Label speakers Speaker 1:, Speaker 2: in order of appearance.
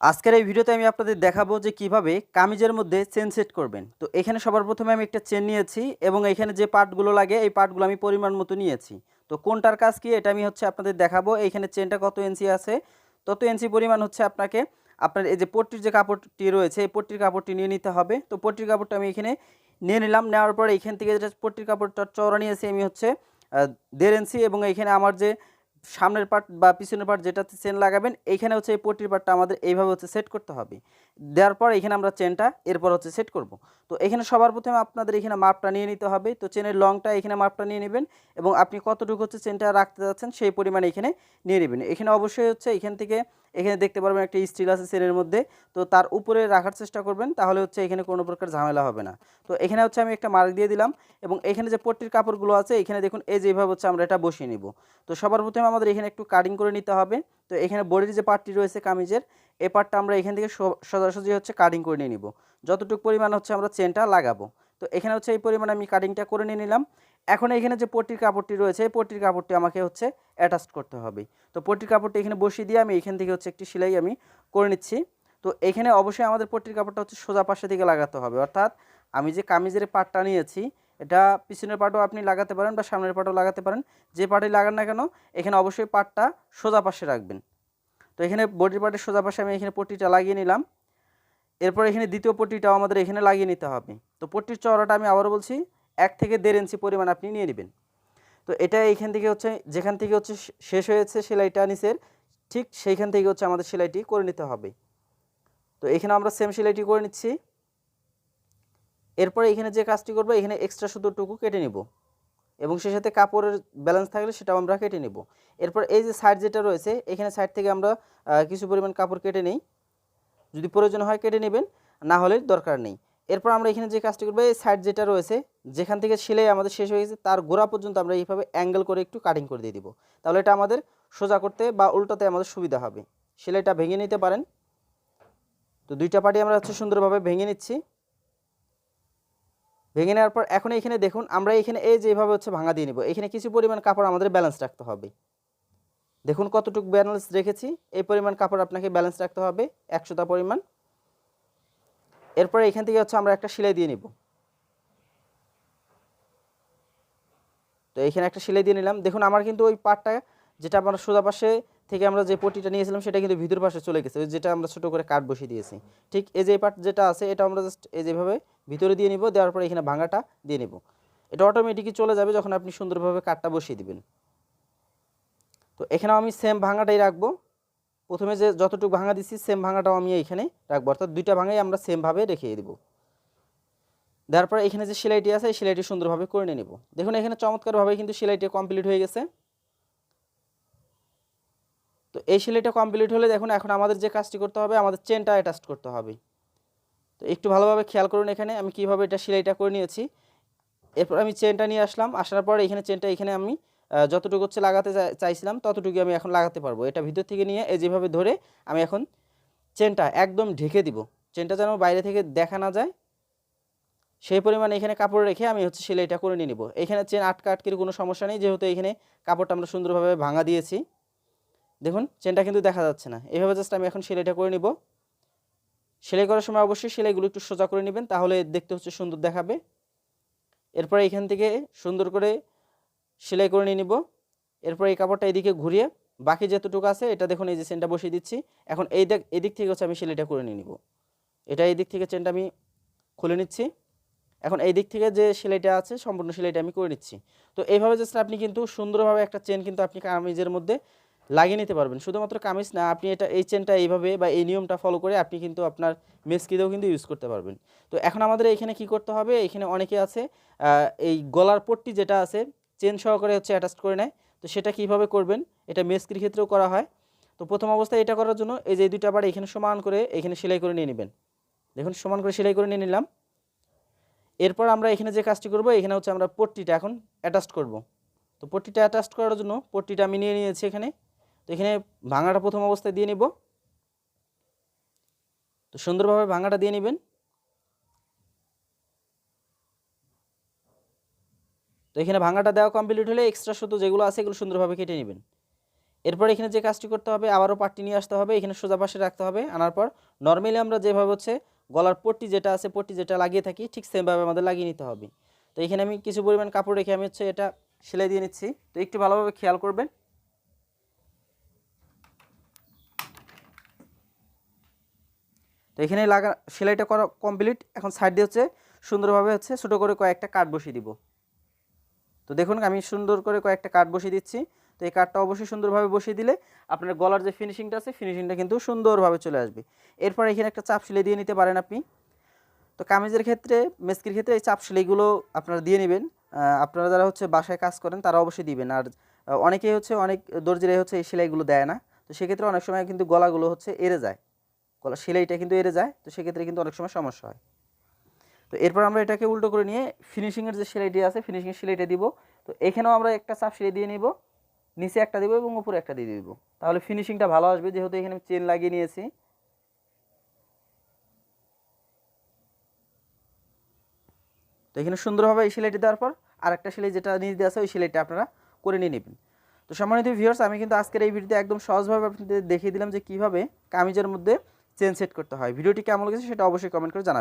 Speaker 1: আজকের এই ভিডিওতে আমি আপনাদের দেখাবো যে কীভাবে কামিজের মধ্যে চেন সেট করবেন। তো এখানে সবার প্রথমে আমি একটা চেন নিয়েছি এবং এখানে যে পার্টগুলো লাগে, এই পার্টগুলো আমি পরিমাণ মতো নিয়েছি। তো কোনটার কাজ কি, এটা আমি হচ্ছে আপনাদের দেখাবো। এইখানে চেনটা কত ইঞ্চি আছে, তত ইঞ্চি পরিমাণ হচ্ছে আপনাকে আপনার এই যে পট্টির যে কাপড়টি রয়েছে, এই পট্টির কাপড়টি নিয়ে নিতে হবে। তো পট্টির কাপড়টা আমি এখানে নিয়ে নিলাম। নেওয়ার পর এইখান থেকে যেটা পট্টির কাপড়টা চওড়া নিয়েছি আমি হচ্ছে দেড় ইঞ্চি এবং এইখানে আমার যে সামনের পার্ট বা পিছনের পার্ট যেটাতে চেন লাগাবেন, এইখানে হচ্ছে এই পট্টির পার্টটা আমাদের এইভাবে হচ্ছে সেট করতে হবে। দেওয়ার পর এখানে আমরা চেনটা এরপর হচ্ছে সেট করব। তো এখানে সবার প্রথমে আপনাদের এখানে মাপটা নিয়ে নিতে হবে। তো চেনের লংটা এখানে মাপটা নিয়ে নেবেন এবং আপনি কতটুকু হচ্ছে চেনটা রাখতে যাচ্ছেন সেই পরিমাণে এখানে নিয়ে নেবেন। এখানে অবশ্যই হচ্ছে এখান থেকে এখানে দেখতে পারবেন একটা স্টিল আছে চেনের মধ্যে। তো তার উপরে রাখার চেষ্টা করবেন, তাহলে হচ্ছে এখানে কোনো প্রকার ঝামেলা হবে না। তো এখানে হচ্ছে আমি একটা মার্ক দিয়ে দিলাম এবং এখানে যে পট্টির কাপড়গুলো আছে, এখানে দেখুন এই যেভাবে হচ্ছে আমরা এটা বসিয়ে নিব। তো সবার প্রথমে আমাদের এখানে একটু কাটিং করে নিতে হবে। তো এখানে বডির যে পার্টটি রয়েছে কামিজের, এ পার্টটা আমরা এখান থেকে সোজাসুজি হচ্ছে কাটিং করে নিয়ে নিব। যতটুকু পরিমাণ হচ্ছে আমরা চেনটা লাগাবো। তো এখানে হচ্ছে এই পরিমাণে আমি কাটিংটা করে নিয়ে নিলাম। এখন এখানে যে পট্টির কাপড়টি রয়েছে, এই পট্টির কাপড়টি আমাকে হচ্ছে অ্যাটাচ করতে হবে। তো পট্টির কাপড়টি এখানে বসিয়ে দিয়ে আমি এখান থেকে হচ্ছে একটি সেলাই আমি করে নিচ্ছি। তো এখানে অবশ্যই আমাদের পট্টির কাপড়টা হচ্ছে সোজা পাশে দিকে লাগাতে হবে। অর্থাৎ আমি যে কামিজের পাটটা নিয়েছি, এটা পিছনের পাটও আপনি লাগাতে পারেন বা সামনের পাটও লাগাতে পারেন। যে পাটে লাগান না কেন, এখানে অবশ্যই পাটটা সোজা পাশে রাখবেন। তো এখানে বডির পাটের সোজা পাশে আমি এখানে পট্টিটা লাগিয়ে নিলাম। এরপর এখানে দ্বিতীয় পট্টিটাও আমাদের এখানে লাগিয়ে নিতে হবে। তো পট্টির চওড়াটা আমি আবারও বলছি এক থেকে দেড় ইঞ্চি পরিমাণ আপনি নিয়ে নেবেন। তো এটা এইখান থেকে হচ্ছে, যেখান থেকে হচ্ছে শেষ হয়েছে সেলাইটা নিচের, ঠিক সেইখান থেকে হচ্ছে আমাদের সেলাইটি করে নিতে হবে। তো এখানে আমরা সেম সেলাইটি করে নিচ্ছি। এরপরে এখানে যে কাজটি করব, এখানে এক্সট্রা সুতোটুকু কেটে নিব। এবং সে সাথে কাপড়ের ব্যালেন্স থাকলে সেটাও আমরা কেটে নেব। এরপর এই যে সাইড যেটা রয়েছে, এখানে সাইড থেকে আমরা কিছু পরিমাণ কাপড় কেটে নেই। যদি প্রয়োজন হয় কেটে নেবেন, না হলে দরকার নেই। এরপর আমরা এখানে যে কাজটি করব, এই সাইড যেটা রয়েছে যেখান থেকে সেলাই আমাদের শেষ হয়ে গেছে, তার গোড়া পর্যন্ত আমরা এইভাবে অ্যাঙ্গেল করে একটু কাটিং করে দিয়ে দিব। তাহলে এটা আমাদের সোজা করতে বা উল্টাতে আমাদের সুবিধা হবে। সেলাইটা ভেঙে নিতে পারেন। তো দুইটা পার্টি আমরা হচ্ছে সুন্দরভাবে ভেঙে নিচ্ছি। ভেঙে নেওয়ার পর এখন এখানে দেখুন, আমরা এখানে এই যেভাবে হচ্ছে ভাঙা দিয়ে নিব। এখানে কিছু পরিমাণ কাপড় আমাদের ব্যালেন্স রাখতে হবে। দেখুন কতটুকু ব্যালেন্স রেখেছি। এই পরিমাণ কাপড় আপনাকে ব্যালেন্স রাখতে হবে, একশোটা পরিমাণ। এরপরে এখান থেকে হচ্ছে আমরা একটা সেলাই দিয়ে নিব। তো এখানে একটা সেলাই দিয়ে নিলাম। দেখুন, আমার কিন্তু ওই পাটটা যেটা আমরা সোজা পাশে থেকে আমরা যে পটিটা নিয়েছিলাম, সেটা কিন্তু ভিতর পাশে চলে গেছে। যেটা আমরা ছোটো করে কাঠ বসিয়ে দিয়েছি। ঠিক এই যে পার্ট যেটা আছে, এটা আমরা জাস্ট এই যেভাবে ভিতরে দিয়ে নিব, দেওয়ার পরে এখানে ভাঙাটা দিয়ে নিব। এটা অটোমেটিকই চলে যাবে যখন আপনি সুন্দরভাবে কাঠটা বসিয়ে দিবেন। তো এখানেও আমি সেম ভাঙাটাই রাখব। প্রথমে যে যতটুকু ভাঙা দিচ্ছি সেম ভাঙাটাও আমি এইখানে রাখব। অর্থাৎ দুইটা ভাঙাই আমরা সেমভাবে রেখে দেবো। দেওয়ার পরে এখানে যে সেলাইটি আছে সেলাইটি সুন্দরভাবে করে নিয়ে নেব। দেখুন, এখানে চমৎকারভাবে কিন্তু সেলাইটি কমপ্লিট হয়ে গেছে। তো এই সেলাইটা কমপ্লিট হলে দেখুন, এখন আমাদের যে কাজটি করতে হবে, আমাদের চেনটা অ্যাটাচ করতে হবে। তো একটু ভালোভাবে খেয়াল করুন এখানে, আমি কীভাবে এটা সেলাইটা করে নিয়েছি। এরপর আমি চেনটা নিয়ে আসলাম, আসার পর এখানে চেনটা এখানে আমি যতটুকু হচ্ছে লাগাতে চাইছিলাম ততটুকু আমি এখন লাগাতে পারব। এটা ভিতর থেকে নিয়ে এই যেভাবে ধরে আমি এখন চেনটা একদম ঢেকে দিব। চেনটা যেন বাইরে থেকে দেখা না যায় সেই পরিমাণে এখানে কাপড় রেখে আমি হচ্ছে সেলাইটা করে নিয়ে নিব। এখানে চেন আটকা আটকির কোনো সমস্যা নেই, যেহেতু এখানে কাপড়টা আমরা সুন্দরভাবে ভাঙা দিয়েছি। দেখুন, চেনটা কিন্তু দেখা যাচ্ছে না। এভাবে জাস্ট আমি এখন সেলাইটা করে নিব। সেলাই করার সময় অবশ্যই সেলাইগুলো একটু সোজা করে নেবেন, তাহলে দেখতে হচ্ছে সুন্দর দেখাবে। এরপরে এখান থেকে সুন্দর করে সেলাই করে নিয়ে নিব। এরপর এই কাপড়টা এদিকে ঘুরিয়ে বাকি যতটুকু আছে, এটা দেখুন এই যে চেনটা বসিয়ে দিচ্ছি। এখন এই দিক এদিক থেকে হচ্ছে আমি সেলাইটা করে নিয়ে নিব। এটা এই দিক থেকে চেনটা আমি খুলে নিচ্ছি। এখন এই দিক থেকে যে সেলাইটা আছে, সম্পূর্ণ সেলাইটা আমি করে নিচ্ছি। তো এইভাবে জাস্ট আপনি কিন্তু সুন্দরভাবে একটা চেন কিন্তু আপনি কামিজের মধ্যে লাগিয়ে নিতে পারবেন। শুধুমাত্র কামিজ না, আপনি এটা এই চেনটা এইভাবে বা এই নিয়মটা ফলো করে আপনি কিন্তু আপনার মেসকিতেও কিন্তু ইউজ করতে পারবেন। তো এখন আমাদের এখানে কি করতে হবে? এখানে অনেকে আছে এই গলার পট্টি যেটা আছে চেন সহকারে হচ্ছে অ্যাটাচ করে নেয়। তো সেটা কীভাবে করবেন? এটা মেসকির ক্ষেত্রেও করা হয়। তো প্রথম অবস্থায় এটা করার জন্য এই যে দুইটা বার এখানে সমান করে এখানে সেলাই করে নিয়ে নেবেন। দেখুন, সমান করে সেলাই করে নিয়ে নিলাম। এরপর আমরা এখানে যে কাজটি করব, এখানে হচ্ছে আমরা পট্টিটা এখন অ্যাটাচ করব। তো পট্টিটা অ্যাটাচ করার জন্য পট্টিটা আমি নিয়ে নিয়েছি এখানে। তো এখানে ভাঙাটা প্রথম অবস্থায় দিয়ে নিব। তো সুন্দরভাবে ভাঙাটা দিয়ে নেবেন। তো এখানে ভাঙাটা দেওয়া কমপ্লিট হলে এক্সট্রা সুতো যেগুলো আছে এগুলো সুন্দরভাবে কেটে নেবেন। এরপর এখানে যে কাজটি করতে হবে, আবারও পাটটি নিয়ে আসতে হবে। এখানে সোজা পাশে রাখতে হবে। আনার পর নর্মালি আমরা যেভাবে হচ্ছে গলার পট্টি যেটা আছে, পট্টি যেটা লাগিয়ে থাকি, ঠিক সেমভাবে আমাদের লাগিয়ে নিতে হবে। তো এখানে আমি কিছু পরিমাণ কাপড় রেখে আমি হচ্ছে এটা সেলাই দিয়ে নিচ্ছি। তো একটু ভালোভাবে খেয়াল করবেন। তো এখানে লাগা, সেলাইটা করা কমপ্লিট। এখন সাইড দিয়ে হচ্ছে সুন্দরভাবে হচ্ছে ছোটো করে কয়েকটা কাঠ বসিয়ে দিব। তো দেখুন আমি সুন্দর করে কয়েকটা কাঠ বসিয়ে দিচ্ছি। তো এই কাঠটা অবশ্যই সুন্দরভাবে বসিয়ে দিলে আপনার গলার যে ফিনিশিংটা আছে ফিনিশিংটা কিন্তু সুন্দরভাবে চলে আসবে। এরপর এখানে একটা চাপ সেলাই দিয়ে নিতে পারেন আপনি। তো কামিজের ক্ষেত্রে, মেস্কির ক্ষেত্রে এই চাপ সেলাইগুলো আপনারা দিয়ে নেবেন। আপনারা যারা হচ্ছে বাসায় কাজ করেন, তারা অবশ্যই দিবেন। আর অনেকেই হচ্ছে, অনেক দর্জিরাই হচ্ছে এই সেলাইগুলো দেয় না। তো সেক্ষেত্রে অনেক সময় কিন্তু গলাগুলো হচ্ছে এড়ে যায়। গলা সেলাইটা কিন্তু এড়ে যায়। তো সেক্ষেত্রে কিন্তু অনেক সময় সমস্যা হয়। তো এরপর আমরা এটাকে উল্টো করে নিয়ে ফিনিশিংয়ের যে সেলাইটি আছে ফিনিশিংয়ের সেলাইটা দিব। তো এখানেও আমরা একটা চাপ সেলাই দিয়ে নিব। নিচে একটা দিব এবং উপরে একটা দিয়ে দিব। তাহলে ফিনিশিংটা ভালো আসবে, যেহেতু এখানে চেন লাগিয়ে নিয়েছি। তো এখানে সুন্দরভাবে এই সেলাইটি দেওয়ার পর আর একটা সেলাই যেটা নিচ দিয়ে আছে, ওই সেলাইটা আপনারা করে নিয়ে নেবেন। তো সম্মানিত ভিউয়ার্স আমি কিন্তু আজকের এই ভিডিওতে একদম সহজভাবে আপনাদের দেখিয়ে দিলাম যে কীভাবে কামিজের মধ্যে চেন সেট করতে হয়। ভিডিওটি কেমন লেগেছে সেটা অবশ্যই কমেন্ট করে জানাবেন।